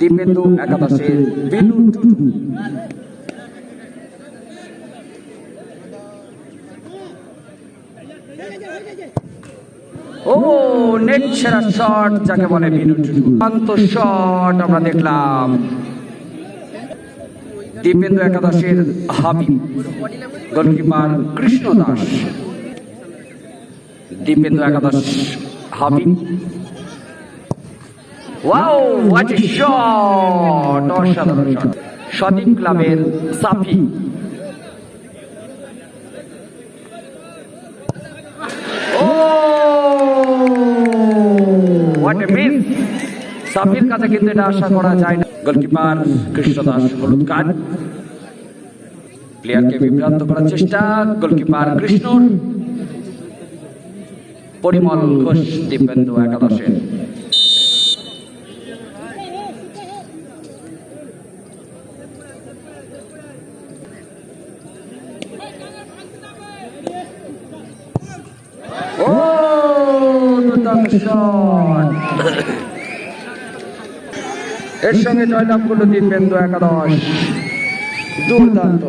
দীপেন্দু একাদশের বেলু টুটু। ও, নেট সেরা শট যাকে বলে বিনু টুটু। শট আমরা দেখলাম। দীপেন্দু একাদশের হাবিব, গোলকিপার কৃষ্ণ দাস। দীপেন্দু একাদশ Habib. Wow what a shot অসাধারণ শট সদিক ক্লাবের সাফি। ও হোয়াট এ মিস সাফির কাছে কিন্তু এটা আশা করা যায় না। গোলকিপার কৃষ্ণদাস হলুদ কার্ড প্লেয়ারকে বিভ্রান্ত করার চেষ্টা গোলকিপার কৃষ্ণর। পরিমল ঘোষ দীপেন্দু একাদশের ও শট এর সঙ্গে জয়লাভ করল দীপেন্দু একাদশ। দুর্দান্ত।